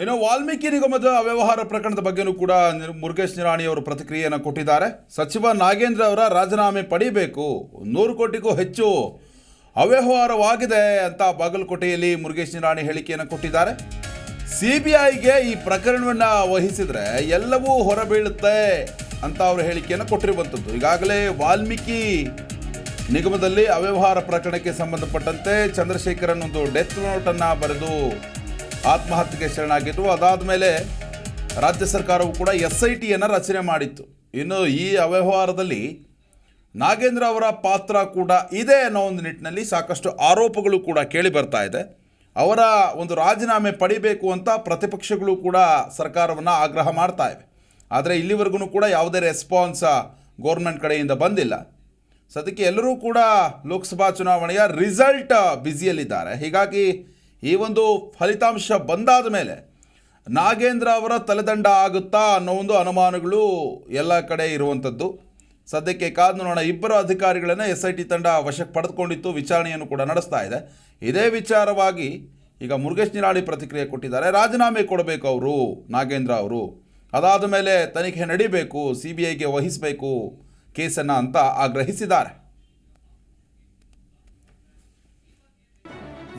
ಇನ್ನು ವಾಲ್ಮೀಕಿ ನಿಗಮದ ಅವ್ಯವಹಾರ ಪ್ರಕರಣದ ಬಗ್ಗೆನೂ ಕೂಡ ಮುರುಗೇಶ್ ನಿರಾಣಿ ಅವರು ಪ್ರತಿಕ್ರಿಯೆಯನ್ನು ಕೊಟ್ಟಿದ್ದಾರೆ. ಸಚಿವ ನಾಗೇಂದ್ರ ಅವರ ರಾಜೀನಾಮೆ ಪಡಿಬೇಕು. ನೂರು ಕೋಟಿಗೂ ಹೆಚ್ಚು ಅವ್ಯವಹಾರವಾಗಿದೆ ಅಂತ ಬಾಗಲಕೋಟೆಯಲ್ಲಿ ಮುರುಗೇಶ್ ನಿರಾಣಿ ಹೇಳಿಕೆಯನ್ನು ಕೊಟ್ಟಿದ್ದಾರೆ. ಸಿ ಬಿ ಐಗೆ ಈ ಪ್ರಕರಣವನ್ನು ವಹಿಸಿದರೆ ಎಲ್ಲವೂ ಹೊರಬೀಳುತ್ತೆ ಅಂತ ಅವರು ಹೇಳಿಕೆಯನ್ನು ಕೊಟ್ಟಿರುವಂಥದ್ದು ಈಗಾಗಲೇ ವಾಲ್ಮೀಕಿ ನಿಗಮದಲ್ಲಿ ಅವ್ಯವಹಾರ ಪ್ರಕರಣಕ್ಕೆ ಸಂಬಂಧಪಟ್ಟಂತೆ ಚಂದ್ರಶೇಖರನ್ ಒಂದು ಡೆತ್ ನೋಟನ್ನು ಬರೆದು ಆತ್ಮಹತ್ಯೆಗೆ ಶರಣಾಗಿದ್ದು ಅದಾದ ಮೇಲೆ ರಾಜ್ಯ ಸರ್ಕಾರವು ಕೂಡ ಎಸ್ ಐ ಟಿಯನ್ನು ರಚನೆ ಮಾಡಿತ್ತು. ಇನ್ನು ಈ ಅವ್ಯವಹಾರದಲ್ಲಿ ನಾಗೇಂದ್ರ ಅವರ ಪಾತ್ರ ಕೂಡ ಇದೆ ಅನ್ನೋ ಒಂದು ನಿಟ್ಟಿನಲ್ಲಿ ಸಾಕಷ್ಟು ಆರೋಪಗಳು ಕೂಡ ಕೇಳಿ ಬರ್ತಾ ಇದೆ. ಅವರ ಒಂದು ರಾಜೀನಾಮೆ ಪಡಿಬೇಕು ಅಂತ ಪ್ರತಿಪಕ್ಷಗಳು ಕೂಡ ಸರ್ಕಾರವನ್ನು ಆಗ್ರಹ ಮಾಡ್ತಾ ಇವೆ. ಆದರೆ ಇಲ್ಲಿವರೆಗೂ ಕೂಡ ಯಾವುದೇ ರೆಸ್ಪಾನ್ಸ್ ಗೌರ್ಮೆಂಟ್ ಕಡೆಯಿಂದ ಬಂದಿಲ್ಲ. ಸದ್ಯಕ್ಕೆ ಎಲ್ಲರೂ ಕೂಡ ಲೋಕಸಭಾ ಚುನಾವಣೆಯ ರಿಸಲ್ಟ್ ಬ್ಯುಸಿಯಲ್ಲಿದ್ದಾರೆ ಹೀಗಾಗಿ ಈ ಒಂದು ಫಲಿತಾಂಶ ಬಂದಾದ ಮೇಲೆ ನಾಗೇಂದ್ರ ಅವರ ತಲೆದಂಡ ಆಗುತ್ತಾ ಅನ್ನೋ ಒಂದು ಅನುಮಾನಗಳು ಎಲ್ಲ ಕಡೆ ಇರುವಂಥದ್ದು. ಸದ್ಯಕ್ಕೆ ಕಾದು ನೋಡೋಣ ಇಬ್ಬರು ಅಧಿಕಾರಿಗಳನ್ನು ಎಸ್ ಐ ಟಿ ತಂಡ ವಶಕ್ಕೆ ಪಡೆದುಕೊಂಡಿತ್ತು. ವಿಚಾರಣೆಯನ್ನು ಕೂಡ ನಡೆಸ್ತಾ ಇದೆ. ಇದೇ ವಿಚಾರವಾಗಿ ಈಗ ಮುರುಗೇಶ್ ನಿರಾಳಿ ಪ್ರತಿಕ್ರಿಯೆ ಕೊಟ್ಟಿದ್ದಾರೆ. ರಾಜೀನಾಮೆ ಕೊಡಬೇಕು ಅವರು, ನಾಗೇಂದ್ರ ಅವರು. ಅದಾದ ಮೇಲೆ ತನಿಖೆ ನಡಿಬೇಕು ಸಿ ಬಿ ಐಗೆ ವಹಿಸಬೇಕು ಕೇಸನ್ನು ಅಂತ ಆಗ್ರಹಿಸಿದ್ದಾರೆ.